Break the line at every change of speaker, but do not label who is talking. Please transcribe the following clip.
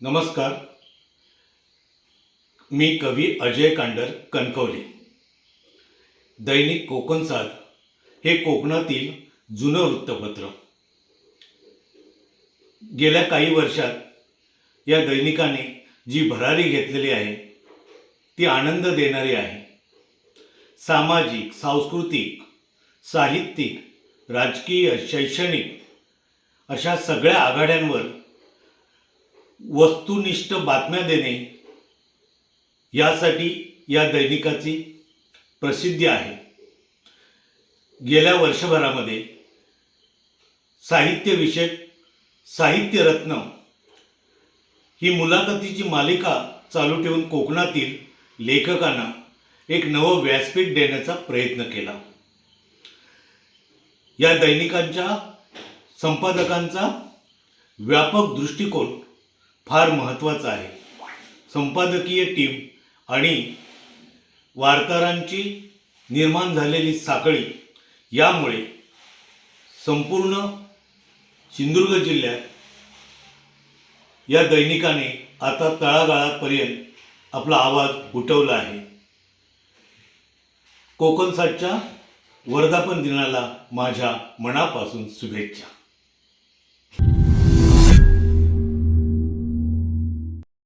नमस्कार. मी कवी अजय कांडर कणकवली. दैनिक कोकणसाद हे कोकणातील जुनं वृत्तपत्र. गेल्या काही वर्षात या दैनिकाने जी भरारी घेतलेली आहे ती आनंद देणारी आहे. सामाजिक सांस्कृतिक साहित्यिक राजकीय शैक्षणिक अशा सगळ्या आघाड्यांवर वस्तुनिष्ठ बातम्या देणे यासाठी या दैनिकाची प्रसिद्धी आहे. गेल्या वर्षभरामध्ये साहित्यविषयक साहित्यरत्न ही मुलाखतीची मालिका चालू ठेवून कोकणातील लेखकांना एक नवं व्यासपीठ देण्याचा प्रयत्न केला. या दैनिकांच्या संपादकांचा व्यापक दृष्टिकोन फार महत्त्वाचं आहे. संपादकीय टीम आणि वार्ताहरांची निर्माण झालेली साखळी यामुळे संपूर्ण सिंधुदुर्ग जिल्ह्यात या दैनिकाने आता तळागाळापर्यंत आपला आवाज उठवला आहे. कोकणसाठच्या वर्धापन दिनाला माझ्या मनापासून शुभेच्छा.